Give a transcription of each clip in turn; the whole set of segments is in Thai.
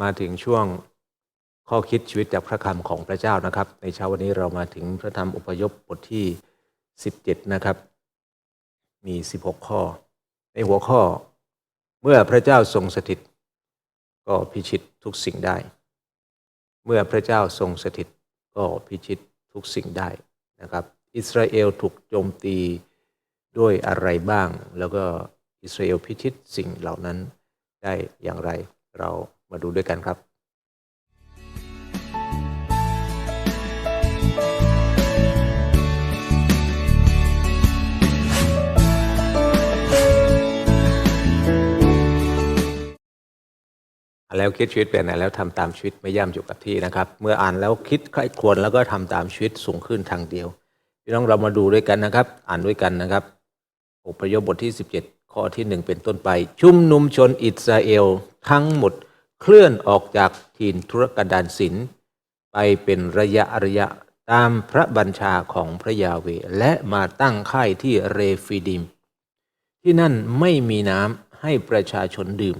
มาถึงช่วงข้อคิดชีวิตจากพระคำของพระเจ้านะครับ ในเช้าวันนี้เรามาถึงพระธรรมอพยพบทที่ 17 นะครับ มี 16 ข้อ ในหัวข้อเมื่อพระเจ้าทรงสถิต ก็พิชิตทุกสิ่งได้ เมื่อพระเจ้าทรงสถิต ก็พิชิตทุกสิ่งได้นะครับ อิสราเอลถูกโจมตีด้วยอะไรบ้าง แล้วก็อิสราเอลพิชิตสิ่งเหล่านั้นได้อย่างไรเรา มาดูด้วยกันครับอ่านแล้วคิดชีวิตเป็นไหนแล้วทำตามชีวิตไม่ย่ำอยู่กับที่นะครับ เมื่ออ่านแล้วคิดใครควรแล้วก็ทำตามชีวิตสูงขึ้นทางเดียวพี่น้องเรามาดูด้วยกันนะครับ อ่านด้วยกันนะครับอพยพบทที่ 17 ข้อที่หนึ่งเป็นต้นไป ชุมนุมชนอิสราเอลทั้งหมด เคลื่อนออกจากถิ่นธุรกันดารศิลป์ไปเป็นระยะระยะตามพระบัญชาของพระยาเวและมาตั้งค่ายที่เรฟิดิม ที่นั่นไม่มีน้ำให้ประชาชนดื่ม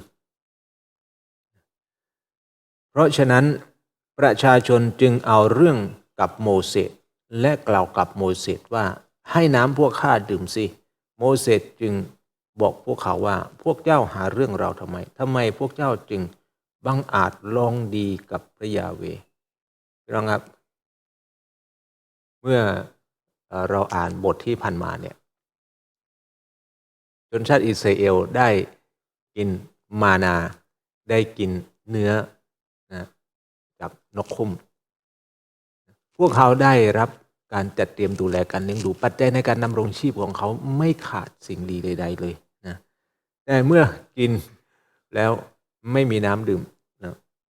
เพราะฉะนั้นประชาชนจึงเอาเรื่องกับโมเสสและกล่าวกับโมเสสว่าให้น้ำพวกข้าดื่มสิ โมเสสจึงบอกพวกเขาว่าพวกเจ้าหาเรื่องเราทำไมทำไมพวกเจ้าจึง บังอาจลองดีกับพระยาเวห์พี่น้องครับ เมื่อเราอ่านบทที่ผ่านมาเนี่ยชนชาติอิสราเอลได้กินมานา ได้กินเนื้อนะกับนกคุ้ม พวกเขาได้รับการจัดเตรียมดูแลการเลี้ยงดูปัจจัยในการดำรงชีพของเขาไม่ขาดสิ่งดีใด ๆ เลยนะแต่เมื่อกินแล้วไม่มีน้ำดื่ม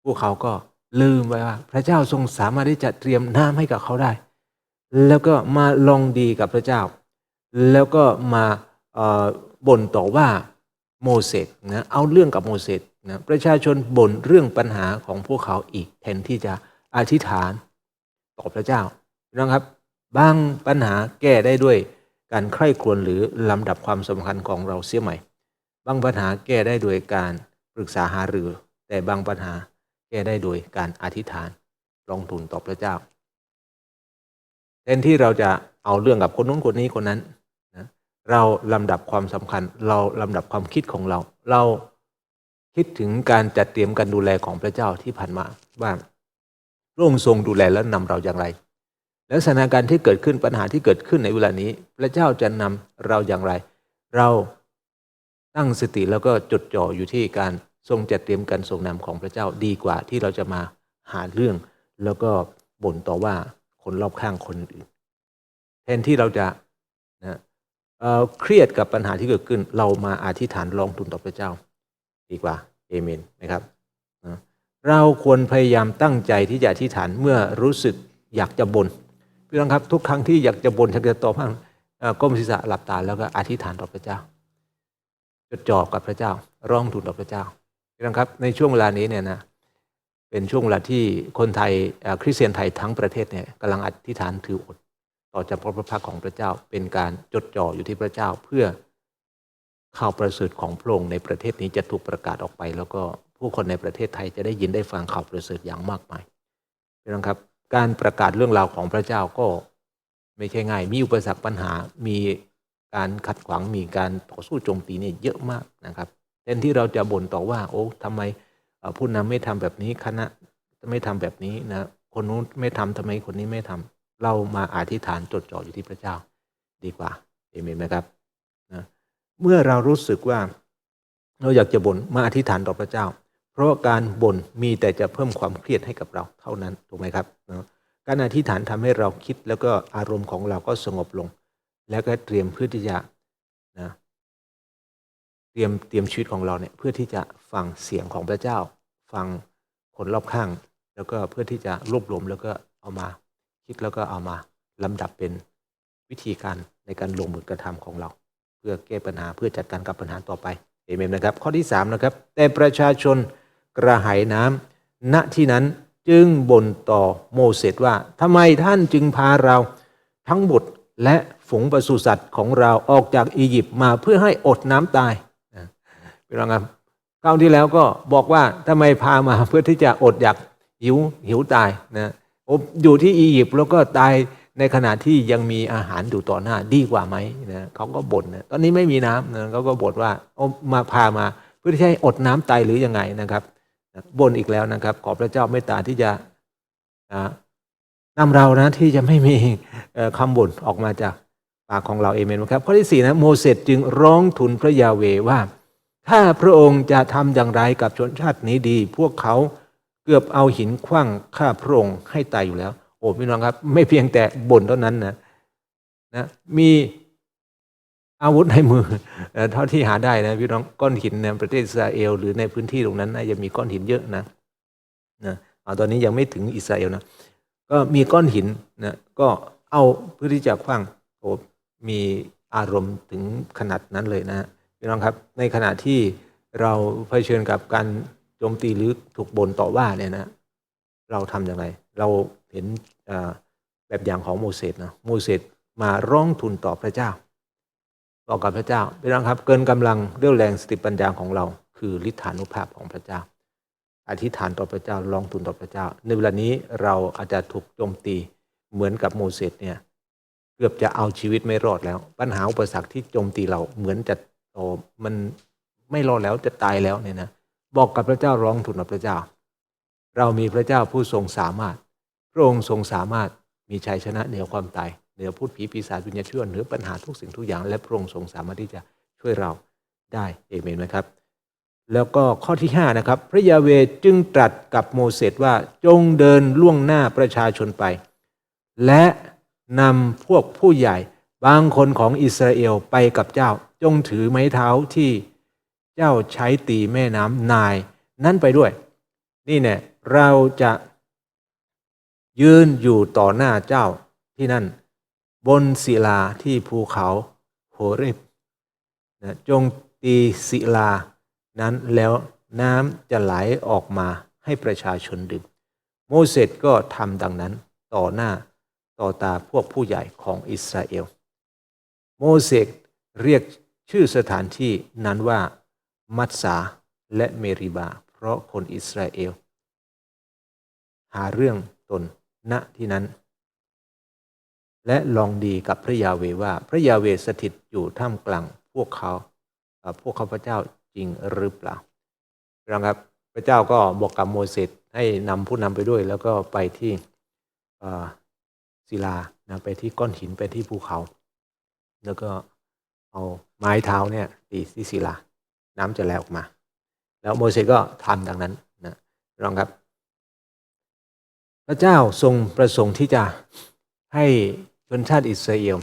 พวกเขาก็ลืมไปว่า พระเจ้าทรงสามารถที่จะเตรียมน้ำให้กับเขาได้ แล้วก็มาลองดีกับพระเจ้า แล้วก็มาบ่นต่อว่าโมเสสนะเอาเรื่องกับโมเสสนะประชาชนบ่นเรื่องปัญหาของพวกเขาอีกแทนที่จะอธิษฐานต่อพระเจ้านะครับบางปัญหาแก้ได้ด้วยการใคร่ครวญหรือลำดับความสำคัญของเราเสียใหม่ บางปัญหาแก้ได้โดยการปรึกษาหารือ แต่บางปัญหา ก้ได้โดยการอธิษฐานลองทูลต่อพระเจ้าแทนที่เราจะเอาเรื่องกับคนนู้นคนนี้คนนั้นนะเราลำดับความสำคัญ เราลำดับความคิดของเรา เราคิดถึงการจัดเตรียมการดูแลของพระเจ้าที่ผ่านมาว่าพระองค์ทรงดูแลและนำเราอย่างไร แล้วสถานการณ์ที่เกิดขึ้นปัญหาที่เกิดขึ้นในเวลานี้ พระเจ้าจะนำเราอย่างไร เราตั้งสติแล้วก็จดจ่ออยู่ที่การ ทรงจัดเตรียมการทรงนำของพระเจ้าดีกว่าที่เราจะมาหาเรื่อง แล้วก็บ่นต่อว่าคนรอบข้างคนอื่น แทนที่เราจะนะเเครียดกับปัญหาที่เกิดขึ้น เรามาอธิษฐานลองทูลต่อพระเจ้า ดีกว่าเอเมนนะครับนะเราควรพยายามตั้งใจที่จะอธิษฐานเมื่อรู้สึกอยากจะบน่นพี่น้องครับทุกครั้งที่อยากจะบน่นอยากจะตอบบ้างก้มศีรษะหลับตาแล้วก็อธิษฐานต่อพระเจ้าจดจ่อกับพระเจ้า ร้องทูลต่อพระเจ้า น้องครับในช่วงเวลานี้เนี่ยนะเป็นช่วงเวลาที่คนไทยคริสเตียนไทยทั้งประเทศเนี่ยกำลังอธิษฐานถืออด ต่อจากพระพักของพระเจ้าเป็นการจดจ่ออยู่ที่พระเจ้าเพื่อข่าวประเสริฐของพระองค์ในประเทศนี้จะถูกประกาศออกไป แล้วก็ผู้คนในประเทศไทยจะได้ยินได้ฟังข่าวประเสริฐอย่างมากมายพี่น้องครับการประกาศเรื่องราวของพระเจ้าก็ไม่ใช่ง่าย มีอุปสรรคปัญหามีการขัดขวางมีการต่อสู้โจมตีเนี่ยเยอะมากนะครับ แทนที่เราจะบ่นต่อว่า โอ้ทำไมผู้นำไม่ทำแบบนี้คณะไม่ทำแบบนี้นะคนนู้นไม่ทำทำไมคนนี้ไม่ทำเรามาอธิษฐานจดจ่ออยู่ที่พระเจ้า ดีกว่าเอเมนไหมครับนะเมื่อเรารู้สึกว่า เราอยากจะบ่นมาอธิษฐานต่อพระเจ้า เพราะการบ่นมีแต่จะเพิ่มความเครียดให้กับเราเท่านั้นถูกไหมครับนะการอธิษฐานทำให้เราคิดแล้วก็อารมณ์ของเราก็สงบลง แล้วก็เตรียมเพื่อที่จะ เตรียมเตรียมชีวิตของเราเนี่ยเพื่อที่จะฟังเสียงของพระเจ้า ฟังคนรอบข้าง แล้วก็เพื่อที่จะรวบรวมแล้วก็เอามาคิดแล้วก็เอามาลำดับเป็นวิธีการในการลงมือกระทำของเรา เพื่อแก้ปัญหาเพื่อจัดการกับปัญหาต่อไปเอเมนนะครับ ข้อที่3นะครับแต่ประชาชนกระหายน้ำณที่นั้นจึงบ่นต่อโมเสสว่าทำไมท่านจึงพาเราทั้งบุตรและฝูงปศุสัตว์ของเราออกจากอียิปต์มาเพื่อให้อดน้ำตาย พี่น้องครับคราวที่แล้วก็บอกว่าทำไมพามาเพื่อที่จะอดอยากหิวหิวตายนะโอ้อยู่ที่อียิปต์แล้วก็ตายในขณะที่ยังมีอาหารอยู่ต่อหน้าดีกว่าไหมนะเขาก็บ่นนะตอนนี้ไม่มีน้ำนะเขาก็บ่นว่าโอ้มาพามาเพื่อที่จะอดน้ำตายหรือยังไงนะครับบ่นอีกแล้วนะครับ ขอพระเจ้าเมตตาที่จะนะนำเรานะที่จะไม่มีเอ่อคำบ่นออกมาจากปากของเราเอเมนครับข้อที่สี่นะโมเสสจึงร้องทูลพระยาเวว่า ถ้าพระองค์จะทำอย่างไรกับชนชาตินี้ดี พวกเขาเกือบเอาหินขว้างข้าพระองค์ให้ตายอยู่แล้ว โอ้พี่น้องครับ ไม่เพียงแต่บ่นเท่านั้นนะนะมีอาวุธในมือเท่าที่หาได้นะพี่น้องก้อนหินในประเทศอิสราเอล หรือในพื้นที่ตรงนั้นนะยังมีก้อนหินเยอะนะนะเอาตอนนี้ยังไม่ถึงอิสราเอลนะก็มีก้อนหินนะก็เอาเพื่อที่จะขว้างโอ้มีอารมณ์ถึงขนาดนั้นเลยนะฮะ พี่น้องครับในขณะที่เราเผชิญกับการโจมตีหรือถูกบ่นต่อว่าเนี่ยนะเราทำอย่างไร เราเห็นแบบอย่างของโมเสสนะโมเสสมาร้องทูลต่อพระเจ้าบอกกับพระเจ้าพี่น้องครับ เกินกำลังเรี่ยวแรงสติปัญญาของเรา คือฤทธานุภาพของพระเจ้า อธิษฐานต่อพระเจ้าร้องทูลต่อพระเจ้า ในเวลานี้เราอาจจะถูกโจมตีเหมือนกับโมเสสเนี่ยเกือบจะเอาชีวิตไม่รอดแล้ว ปัญหาอุปสรรคที่โจมตีเราเหมือนจะ โอ้มันไม่รอดแล้วจะตายแล้วเนี่ยนะบอกกับพระเจ้าร้องทูลกับพระเจ้า เรามีพระเจ้าผู้ทรงสามารถ พระองค์ทรงสามารถมีชัยชนะเหนือความตายเหนือพูดผีปีศาจวิญญาณชั่วเหนือปัญหาทุกสิ่งทุกอย่าง และพระองค์ทรงสามารถที่จะช่วยเราได้เอเมนไหมครับ แล้วก็ข้อที่5นะครับพระยาเวจึงตรัสกับโมเสสว่าจงเดินล่วงหน้าประชาชนไป และนำพวกผู้ใหญ่บางคนของอิสราเอลไปกับเจ้า จงถือไม้เท้าที่เจ้าใช้ตีแม่น้ำนาย นั้นไปด้วย นี่เนี่ยเราจะยืนอยู่ต่อหน้าเจ้าที่นั่น บนศิลาที่ภูเขาโหเรบนะจงตีศิลานั้นแล้วน้ำจะไหลออกมาให้ประชาชนดื่มโมเสสก็ทำดังนั้นต่อหน้าต่อตาพวกผู้ใหญ่ของอิสราเอล โมเสสเรียก ชื่อสถานที่นั้นว่า มัตสาและเมริบา เพราะคนอิสราเอล หาเรื่องตนณที่นั้น และลองดีกับพระยาเวว่า พระยาเวสถิตอยู่ท่ามกลางพวกเขาพวกข้าพเจ้าจริงหรือเปล่าน้องครับพระเจ้าก็บอกกับโมเสสให้นำผู้นำไปด้วย แล้วก็ไปที่ศิลานะไปที่ก้อนหินไปที่ภูเขา แล้วก็เอา ไม้เท้าเนี่ยตีที่ศิลา น้ำจะไหลออกมา แล้วโมเสสก็ทำดังนั้นนะพี่น้องครับ พระเจ้าทรงประสงค์ที่จะให้ชนชาติอิสราเอล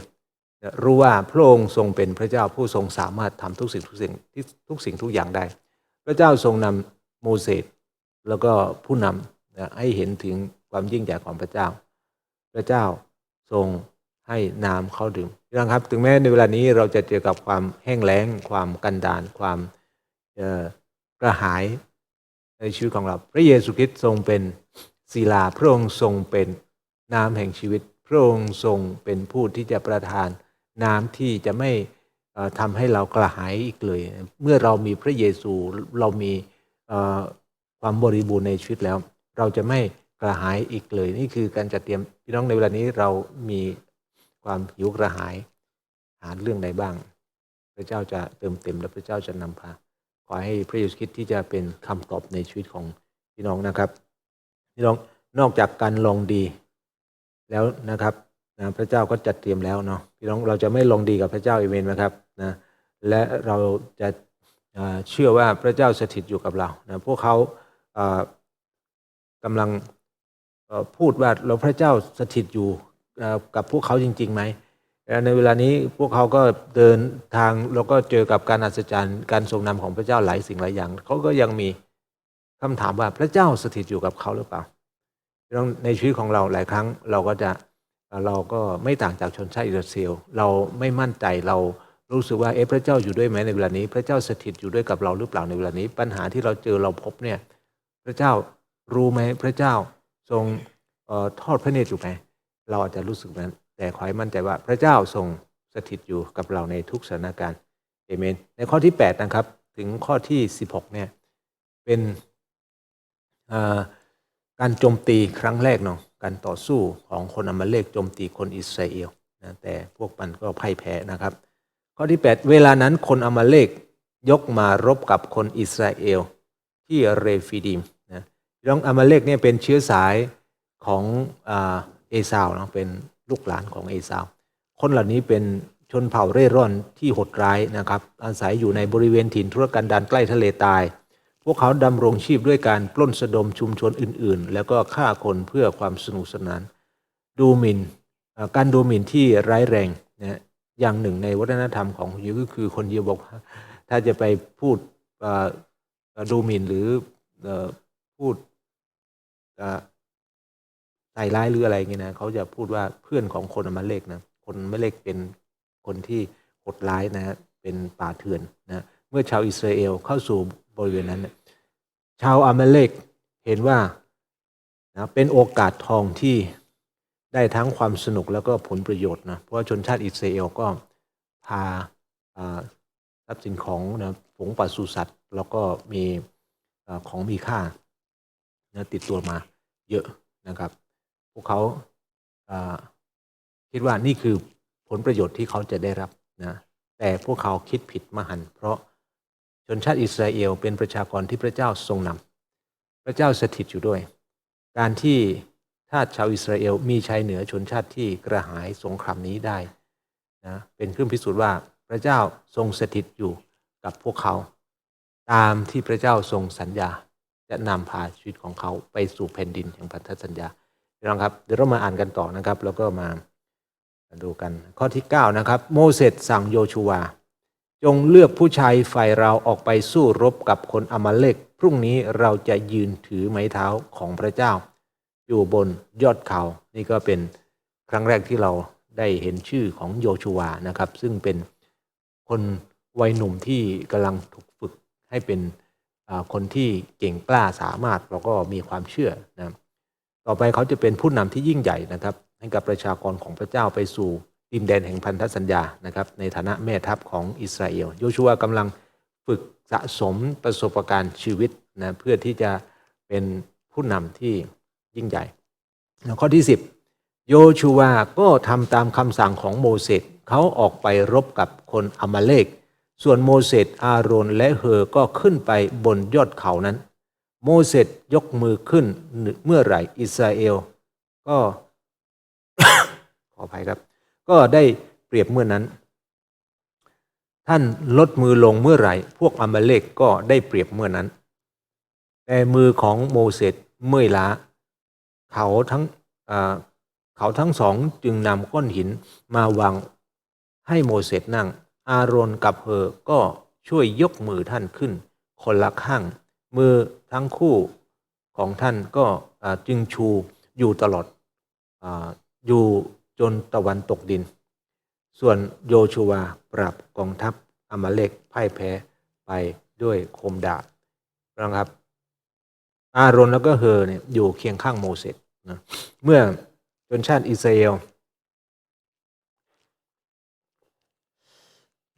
รู้ว่าพระองค์ทรงเป็นพระเจ้าผู้ทรงสามารถทำทุกสิ่งทุกสิ่งที่ทุกสิ่งทุกอย่างได้ พระเจ้าทรงนำโมเสสแล้วก็ผู้นำให้เห็นถึงความยิ่งใหญ่ของพระเจ้า พระเจ้าทรง ให้น้ำเข้าดื่มพี่น้องครับ ถึงแม้ในเวลานี้เราจะเจอกับความแห้งแล้ง ความกันดานความกระหายในชีวิตของเรา พระเยซูคริสต์ทรงเป็นศิลาพระองค์ทรงเป็นน้ำแห่งชีวิต พระองค์ทรงเป็นผู้ที่จะประทานน้ำที่จะไม่ทำให้เรากระหายอีกเลย เมื่อเรามีพระเยซูเรามีความบริบูรณ์ในชีวิตแล้ว เราจะไม่กระหายอีกเลย นี่คือการจัดเตรียมพี่น้องในเวลานี้เรามี ความหิวกระหาย หาเรื่องใดบ้าง พระเจ้าจะเติมเต็มและพระเจ้าจะนำพาขอให้พระเยซูคริสต์ที่จะเป็นคำตอบในชีวิตของพี่น้องนะครับพี่น้องนอกจากการลองดีแล้วนะครับนะพระเจ้าก็จัดเตรียมแล้วเนาะพี่น้องเราจะไม่ลองดีกับพระเจ้าเอเมนไหมครับนะและเราจะเชื่อว่าพระเจ้าสถิตอยู่กับเรานะพวกเขาเอ่อกำลังพูดว่าเราพระเจ้าสถิตอยู่ กับพวกเขาจริงๆไหมในเวลานี้พวกเขาก็เดินทางแล้วก็เจอกับการอัศจรรย์การทรงนำของพระเจ้าหลายสิ่งหลายอย่างเขาก็ยังมีคำถามว่าพระเจ้าสถิตอยู่กับเขาหรือเปล่าในชีวิตของเราหลายครั้งเราก็จะเราก็ไม่ต่างจากชนชาติอิสราเอลเราไม่มั่นใจเรารู้สึกว่าเอ๊ะพระเจ้าอยู่ด้วยไหมในเวลานี้ พระเจ้าสถิตอยู่ด้วยกับเราหรือเปล่าในเวลานี้ ปัญหาที่เราเจอเราพบเนี่ยพระเจ้ารู้ไหมพระเจ้าทรงออทอดพระเนตรอยู่ไหม เราอาจจะรู้สึกนั้น แต่ขอให้มั่นใจว่าพระเจ้าทรงสถิตอยู่กับเราในทุกสถานการณ์เอเมน ในข้อที่ 8 นะครับ ถึงข้อที่ 16 เนี่ย เป็นการโจมตีครั้งแรกเนาะการต่อสู้ของคนอามาเลกโจมตีคนอิสราเอลนะแต่พวกมันก็พ่ายแพ้นะครับ ข้อที่ 8 เวลานั้นคนอามาเลกยกมารบกับคนอิสราเอลที่เรฟิดิมนะพี่น้องอามาเลกเนี่ยเป็นเชื้อสายของอ เอซาวเนาะเป็นลูกหลานของเอซาว คนเหล่านี้เป็นชนเผ่าเร่ร่อนที่โหดร้ายนะครับ อาศัยอยู่ในบริเวณถิ่นทุรกันดารใกล้ทะเลตาย พวกเขาดำรงชีพด้วยการปล้นสะดมชุมชนอื่น ๆ แล้วก็ฆ่าคนเพื่อความสนุกสนาน ดูหมิ่นเอ่อการดูหมิ่นที่ร้ายแรงนะอย่างหนึ่งในวัฒนธรรมของยิวก็คือคนยิวบอกถ้าจะไปพูดดูหมิ่นหรือพูด ใส่ร้ายหรืออะไรเงี้ยนะเขาจะพูดว่าเพื่อนของคนอมาเลกนะคนอมาเลกเป็นคนที่โหดร้ายนะฮะเป็นป่าเถื่อนนะเมื่อชาวอิสราเอลเข้าสู่บริเวณนั้นเนี่ยชาวอมาเลกเห็นว่านะเป็นโอกาสทองที่ได้ทั้งความสนุกแล้วก็ผลประโยชน์นะเพราะว่าชนชาติอิสราเอลก็พาอ่าทรัพย์สินของนะผงปศุสัตว์ แล้วก็มีอาของมีค่านะติดตัวมาเยอะนะครับ พวกเขาคิดว่านี่คือผลประโยชน์ที่เขาจะได้รับนะแต่พวกเขาคิดผิดมหันเพราะชนชาติอิสราเอลเป็นประชากรที่พระเจ้าทรงนำพระเจ้าสถิตอยู่ด้วย การที่ทาสชาวอิสราเอลมีชัยเหนือชนชาติที่กระหายสงครามนี้ได้นะเป็นเครื่องพิสูจน์ว่าพระเจ้าทรงสถิตอยู่กับพวกเขา ตามที่พระเจ้าทรงสัญญาจะนำพาชีวิตของเขาไปสู่แผ่นดินแห่งพันธสัญญา พี่น้องครับเดี๋ยวเรามาอ่านกันต่อนะครับ แล้วก็มาดูกันข้อที่ 9 นะครับ โมเสสสั่งโยชูวา จงเลือกผู้ชายฝ่ายเราออกไปสู้รบกับคนอามาเลกพรุ่งนี้เราจะยืนถือไม้เท้าของพระเจ้า อยู่บนยอดเขา นี่ก็เป็นครั้งแรกที่เราได้เห็นชื่อของโยชูวานะครับ ซึ่งเป็นคนวัยหนุ่มที่กำลังถูกฝึกให้เป็นคนที่เก่งกล้าสามารถแล้วก็มีความเชื่อนะ ต่อไปเขาจะเป็นผู้นำที่ยิ่งใหญ่นะครับให้กับประชากรของพระเจ้าไปสู่ดินแดนแห่งพันธสัญญานะครับในฐานะแม่ทัพของอิสราเอลโยชูวากำลังฝึกสะสมประสบการณ์ชีวิตนะเพื่อที่จะเป็นผู้นำที่ยิ่งใหญ่ ข้อที่ 10 โยชูวาก็ทำตามคำสั่งของโมเสสเขาออกไปรบกับคนอามาเลก ส่วนโมเสสอาโรนและเฮอก็ขึ้นไปบนยอดเขานั้น โมเสสยกมือขึ้นเมื่อไหร่อิสราเอล ก็ขออภัยครับ ก็ได้เปรียบเมื่อนั้น ท่านลดมือลงเมื่อไหร่ พวกอามาเลกก็ได้เปรียบเมื่อนั้น แต่มือของโมเสสเมื่อยล้า เขาทั้งเขาทั้งสองจึงนำก้อนหินมาวางให้โมเสสนั่ง อาโรนกับเฮอก็ช่วยยกมือท่านขึ้น คนละข้าง มือ ทั้งคู่ของท่านก็จึงชูอยู่ตลอดออยู่จนตะวันตกดิน ส่วนโยชูวาปรับกองทัพอามาเลกพ่ายแพ้ไปด้วยคมดาบนะครับ อารอนแล้วก็เฮอเนี่ยอยู่เคียงข้างโมเสสนะเมื่อชนชาติอิสราเอล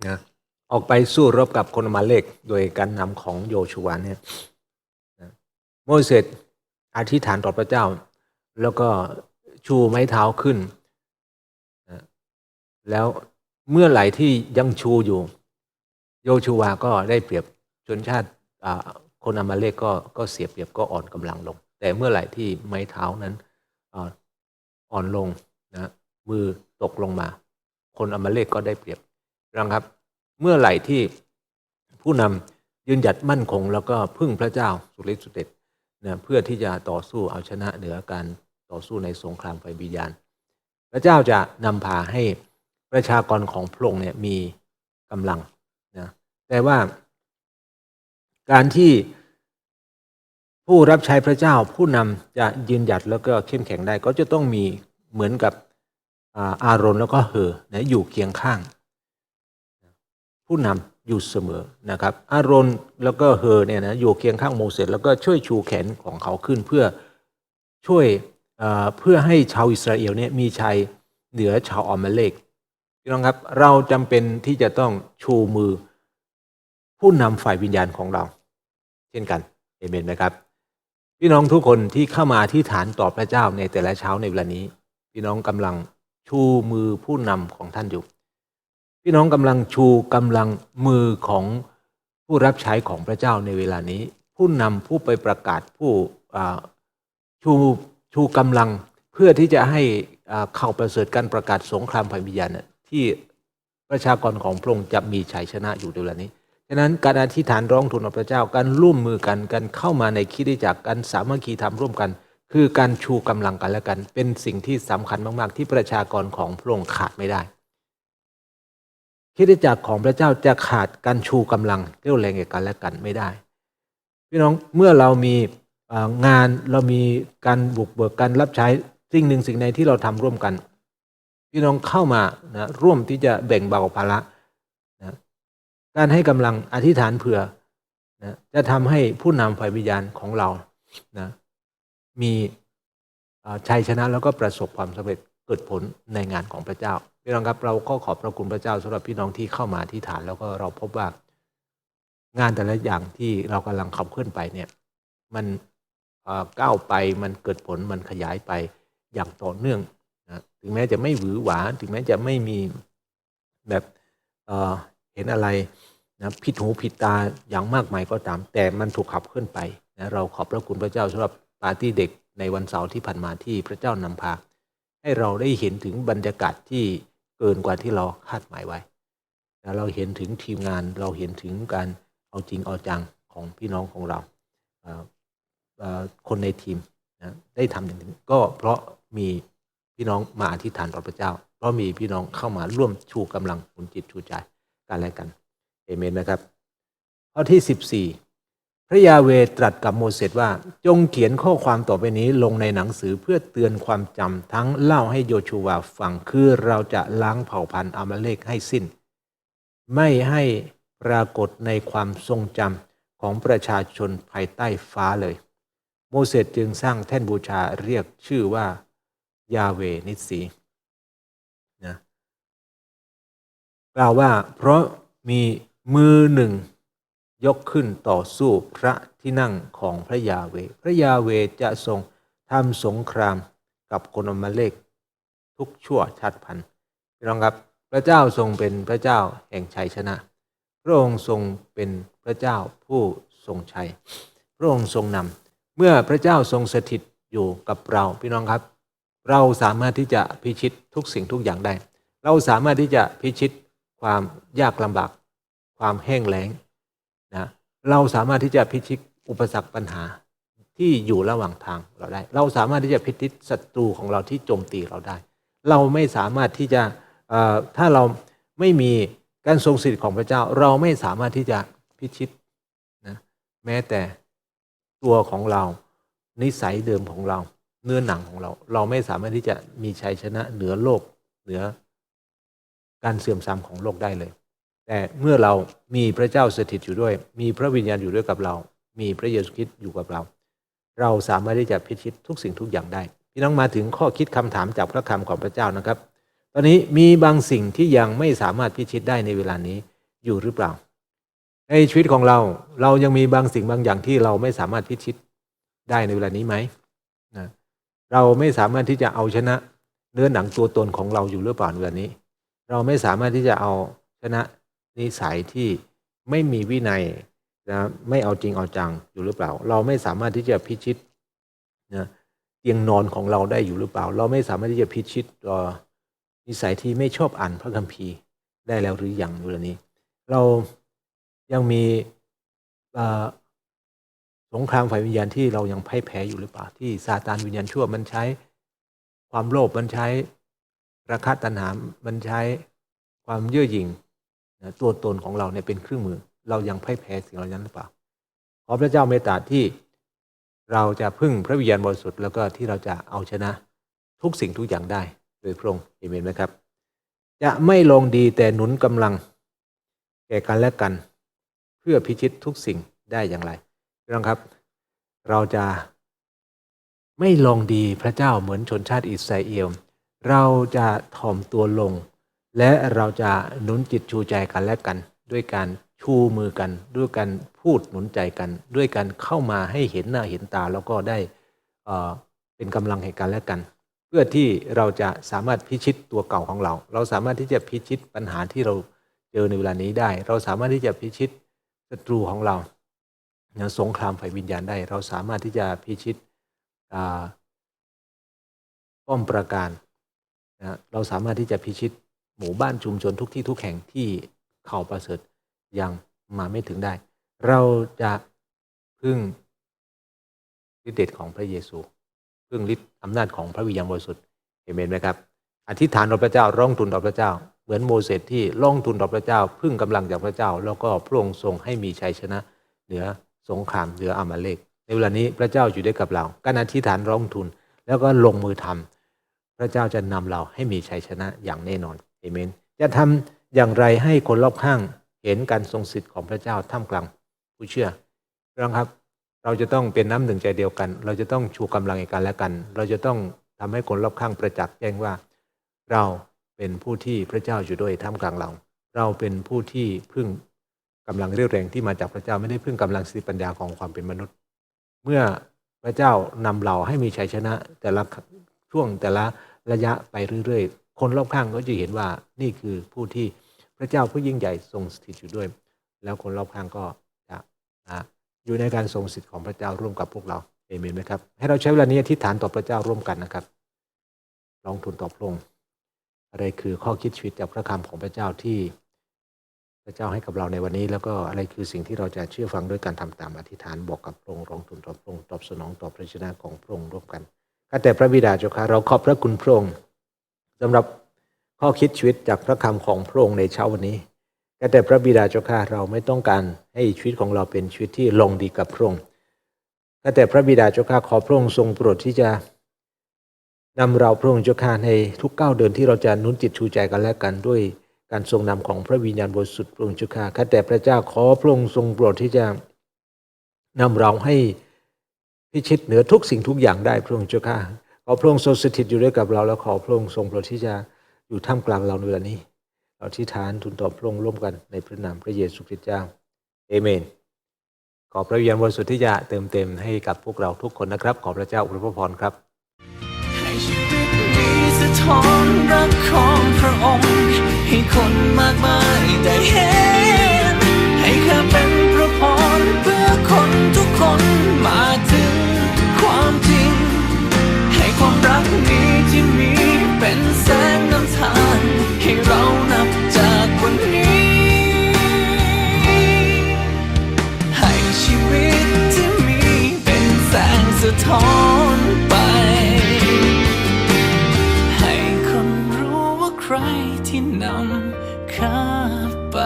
นะออกไปสู้รบกับคนมาเลกโดยการนำของโยชูวาเนี่ย โมเสสอธิษฐานต่อพระเจ้า แล้วก็ชูไม้เท้าขึ้น แล้วเมื่อไหร่ที่ยังชูอยู่ โยชูวาก็ได้เปรียบชนชาติคนอามาเลกก็ก็เสียเปรียบก็อ่อนกำลังลง แต่เมื่อไหร่ที่ไม้เท้านั้นอ่ออนลงนะมือตกลงมา คนอามาเลกก็ได้เปรียบนะครับ เมื่อไหร่ที่ผู้นำยืนหยัดมั่นคง แล้วก็พึ่งพระเจ้าสุริสุดเด็ด นะเพื่อที่จะต่อสู้เอาชนะเหนือการต่อสู้ในสงครามไฟบิญญาณ พระเจ้าจะนำพาให้ประชากรของพระองค์เนี่ยมีกำลังนะแต่ว่าการที่ผู้รับใช้พระเจ้าผู้นำจะยืนหยัดแล้วก็เข้มแข็งได้ก็จะต้องมีเหมือนกับอาอารอนแล้วก็เฮอนะอยู่เคียงข้าง ผู้นำ อยู่เสมอนะครับ อารอนแล้วก็เฮอเนี่ยนะอยู่เคียงข้างโมเสสแล้วก็ช่วยชูแขนของเขาขึ้นเพื่อช่วยเเพื่อให้ชาวอิสราเอลเนี่ยมีชัยเหนือชาวอามาเลกพี่น้องครับเราจำเป็นที่จะต้องชูมือผู้นำฝ่ายวิญญาณของเรา เช่นกันเอเมนไหมครับ พี่น้องทุกคนที่เข้ามาที่ฐานต่อพระเจ้าในแต่ละเช้าในเวลานี้ พี่น้องกำลังชูมือผู้นำของท่านอยู่ พี่น้องกำลังชูกำลังมือของผู้รับใช้ของพระเจ้าในเวลานี้ ผู้นำผู้ไปประกาศผู้ชูชูกำลังเพื่อที่จะให้เข้าประเสริฐการประกาศสงครามภัยวิญญาณน่ที่ประชากรของพระองค์จะมีชัยชนะอยู่ในเวลานี้ฉะนั้นการอธิษฐานร้องทูลต่อพระเจ้าการร่วมมือกันการเข้ามาในคิดจักรการสามัคคีทำร่วมกัน คือการชูกำลังกันและกัน เป็นสิ่งที่สำคัญมาก ๆ ที่ประชากรของพระองค์ขาดไม่ได้ คิดจักรของพระเจ้าจะขาดการชูกำลังเรี่ยวแรงแก่กันและกันไม่ได้ พี่น้องเมื่อเรามีงานเรามีการบุกเบิกการรับใช้สิ่งหนึ่งสิ่งใดที่เราทำร่วมกัน พี่น้องเข้ามานะร่วมที่จะแบ่งเบาภาระนะการให้กำลังอธิษฐานเผื่อนะจะทำให้ผู้นำฝ่ายวิญญาณของเรานะมีชัยชนะแล้วก็ประสบความสำเร็จเกิดผลในงานของพระเจ้า พี่น้องครับเราก็ขอบพระคุณพระเจ้าสำหรับพี่น้องที่เข้ามาที่ฐาน แล้วก็เราพบว่างานแต่ละอย่างที่เรากำลังขับเคลื่อนไปเนี่ยมันก้าวไปมันเกิดผลมันขยายไปอย่างต่อเนื่องนะถึงแม้จะไม่หวือหวาถึงแม้จะไม่มีแบบเออเห็นอะไรนะผิดหูผิดตาอย่างมากมายก็ตาม แต่มันถูกขับเคลื่อนไปนะเราขอบพระคุณพระเจ้าสำหรับปาร์ตี้เด็กในวันเสาร์ที่ผ่านมาที่พระเจ้านำพา ให้เราได้เห็นถึงบรรยากาศที่ เกินกว่าที่เราคาดหมายไว้นะเราเห็นถึงทีมงานเราเห็นถึงการเอาจริงเอาจังของพี่น้องของเราคนในทีมนะได้ทำอย่างนี้ก็เพราะมีพี่น้องมาอธิษฐานต่อพระเจ้า เพราะมีพี่น้องเข้ามาร่วมชูกำลังหนุนจิตชูใจกันและกันเอเมนนะครับข้อที่ 14 พระยาเวตรัสกับโมเสสว่า จงเขียนข้อความต่อไปนี้ลงในหนังสือเพื่อเตือนความจำทั้งเล่าให้โยชูวาฟังคือเราจะล้างเผ่าพันธุ์อามาเลกให้สิ้น ไม่ให้ปรากฏในความทรงจำของประชาชนภายใต้ฟ้าเลย โมเสสจึงสร้างแท่นบูชาเรียกชื่อว่า ยาเวนิสสีนะกล่าวว่าเพราะมีมือหนึ่ง ยกขึ้นต่อสู้พระที่นั่งของพระยาเว พระยาเวจะทรงทำสงครามกับคนอมาเลกทุกชั่วชาติพันธุ์พี่น้องครับ พระเจ้าทรงเป็นพระเจ้าแห่งชัยชนะ พระองค์ทรงเป็นพระเจ้าผู้ทรงชัย พระองค์ทรงนำเมื่อพระเจ้าทรงสถิตอยู่กับเราพี่น้องครับ เราสามารถที่จะพิชิตทุกสิ่งทุกอย่างได้ เราสามารถที่จะพิชิตความยากลำบาก ความแห้งแล้ง เราสามารถที่จะพิชิตอุปสรรคปัญหาที่อยู่ระหว่างทางเราได้ เราสามารถที่จะพิชิตศัตรูของเราที่โจมตีเราได้ เราไม่สามารถที่จะถ้าเราไม่มีการทรงสิทธิ์ของพระเจ้า เราไม่สามารถที่จะพิชิตนะแม้แต่ตัวของเรานิสัยเดิมของเรา เนื้อหนังของเรา เราไม่สามารถที่จะมีชัยชนะเหนือโลกเหนือการเสื่อมทรามของโลกได้เลย แต่เมื่อเรามีพระเจ้าสถิตอยู่ด้วย มีพระวิญญาณอยู่ด้วยกับเรา มีพระเยซูคริสต์อยู่กับเรา เราสามารถที่จะพิชิตทุกสิ่งทุกอย่างได้ พี่น้องมาถึงข้อคิดคำถามจากพระคำของพระเจ้านะครับ ตอนนี้มีบางสิ่งที่ยังไม่สามารถพิชิตได้ในเวลานี้อยู่หรือเปล่า ในชีวิตของเราเรายังมีบางสิ่งบางอย่างที่เราไม่สามารถพิชิตได้ในเวลานี้ไหมนะเราไม่สามารถที่จะเอาชนะเนื้อหนังตัวตนของเราอยู่หรือเปล่าในเวลานี้ เราไม่สามารถที่จะเอาชนะ นิสัยที่ไม่มีวินัยนะไม่เอาจริงเอาจังอยู่หรือเปล่า เราไม่สามารถที่จะพิชิตนะเตียงนอนของเราได้อยู่หรือเปล่า เราไม่สามารถที่จะพิชิตนิสัยที่ไม่ชอบอ่านพระคัมภีร์ได้แล้วหรือยังเวลานี้ เรายังมีสงครามฝ่ายวิญญาณที่เรายังพ่ายแพ้อยู่หรือเปล่า ที่ซาตานวิญญาณชั่วมันใช้ความโลภมันใช้ราคะตัณหา มันใช้ความเย่อหยิ่ง นะตัวตนของเราเนี่ยเป็นเครื่องมือ เรายังพ่ายแพ้สิ่งเหล่านั้นหรือเปล่า ขอพระเจ้าเมตตาที่เราจะพึ่งพระวิญญาณบริสุทธิ์แล้วก็ที่เราจะเอาชนะทุกสิ่งทุกอย่างได้ โดยพระองค์เอเมนไหมครับ จะไม่ลงดีแต่หนุนกำลัง แก่กันและกัน เพื่อพิชิตทุกสิ่งได้อย่างไรพี่น้องครับ เราจะไม่ลงดีพระเจ้าเหมือนชนชาติอิสราเอล เราจะถ่อมตัวลง และเราจะหนุนจิตชูใจกันและกัน ด้วยการชูมือกัน ด้วยการพูดหนุนใจกัน ด้วยการเข้ามาให้เห็นหน้าเห็นตาแล้วก็ได้เป็นกำลังแห่งกันและกัน เพื่อที่เราจะสามารถพิชิตตัวเก่าของเรา เราสามารถที่จะพิชิตปัญหาที่เราเจอในเวลานี้ได้ เราสามารถที่จะพิชิตศัตรูของเราอย่างสงครามฝ่ายวิญญาณได้ เราสามารถที่จะพิชิตป้อมปราการนะเราสามารถที่จะพิชิต หมู่บ้านชุมชนทุกที่ทุกแห่งที่ข่าวประเสริฐยังมาไม่ถึงได้ เราจะพึ่งฤทธิเดชของพระเยซูพึ่งฤทธิ์อำนาจของพระวิญญาณบริสุทธิ์เห็นไหมครับอธิษฐานต่อพระเจ้าร้องทูลต่อพระเจ้า เหมือนโมเสสที่ร้องทูลต่อพระเจ้า พึ่งกำลังจากพระเจ้า แล้วก็พระองค์ทรงให้มีชัยชนะ เหนือสงครามเหนืออามาเลกในเวลานี้พระเจ้าอยู่ด้วยกับเรา การอธิษฐานร้องทูลแล้วก็ลงมือทำพระเจ้าจะนำเราให้มีชัยชนะอย่างแน่นอน เอเมนจะทำอย่างไรให้คนรอบข้างเห็นการทรงสิทธิ์ของพระเจ้าท่ามกลางผู้เชื่อพี่องครับเราจะต้องเป็นน้ำหนึ่งใจเดียวกัน เราจะต้องชูกำลังให้กันและกัน เราจะต้องทำให้คนรอบข้างประจักษ์แจ้งว่า เราเป็นผู้ที่พระเจ้าอยู่ด้วยท่ามกลางเรา เราเป็นผู้ที่พึ่งกำลังเรี่ยวแรงที่มาจากพระเจ้าไม่ได้พึ่งกำลังสติปัญญาของความเป็นมนุษย์ เมื่อพระเจ้านำเราให้มีชัยชนะ แต่ละช่วงแต่ละระยะไปเรื่อยๆ คนรอบข้างก็จะเห็นว่านี่คือผู้ที่พระเจ้าผู้ยิ่งใหญ่ทรงสถิตอยู่ด้วย แล้วคนรอบข้างก็จะอยู่ในการทรงสิทธิ์ของพระเจ้าร่วมกับพวกเราเอเมนไหมครับให้เราใช้เวลานี้อธิษฐานต่อพระเจ้าร่วมกันนะครับ ลองทูลต่อพระองค์อะไรคือข้อคิดชีวิตจากพระคำของพระเจ้าที่พระเจ้าให้กับเราในวันนี้ แล้วก็อะไรคือสิ่งที่เราจะเชื่อฟังด้วยการทำตามอธิษฐานบอกกับพระองค์ร้องทูลต่อพระองค์ตอบสนองต่อพระชนะของพระองค์ร่วมกันข้าแต่พระบิดาเจ้าค่ะเราขอบพระคุณพระองค์ สำหรับข้อคิดชีวิตจากพระคำของพระองค์ในเช้าวันนี้แต่พระบิดาเจ้าค่ะเราไม่ต้องการให้ชีวิตของเราเป็นชีวิตที่ลงดีกับพระองค์แต่พระบิดาเจ้าค่ะขอพระองค์ทรงโปรดที่จะนำเราพระองค์เจ้าข้าในทุกก้าวเดินที่เราจะนุนจิตชูใจกันและกันด้วยการทรงนำของพระวิญญาณบริสุทธิ์พระองค์เจ้าข้าข้าแต่พระเจ้าขอพระองค์ทรงโปรดที่จะนำเราให้พิชิตเหนือทุกสิ่งทุกอย่างได้พระองค์เจ้าข้า ขอพระองค์ทรงสถิตอยู่ด้วยกับเรา แล้วขอพระองค์ทรงโปรดที่จะอยู่ท่ามกลางเราในเวลานี้ เราที่ฐานทูลต่อพระองค์ร่วมกันในพระนามพระเยซูคริสต์เจ้าเอเมน ขอพระวิญญาณบริสุทธิ์ที่จะเติมเต็มให้กับพวกเราทุกคนนะครับ ขอพระเจ้าอวยพรครับให้ชีวิตนี้สะท้อนรักของพระองค์ให้คนมากมายได้เห็นให้ข้าเป็นพระพรเพื่อคนทุกคนมา กนี้ที่มีเป็นแสงนำทางให้เรานับจากวันนี้ ให้ชีวิตที่มีเป็นแสงสะท้อนไป ให้คนรู้ว่าใครที่นำข้าไป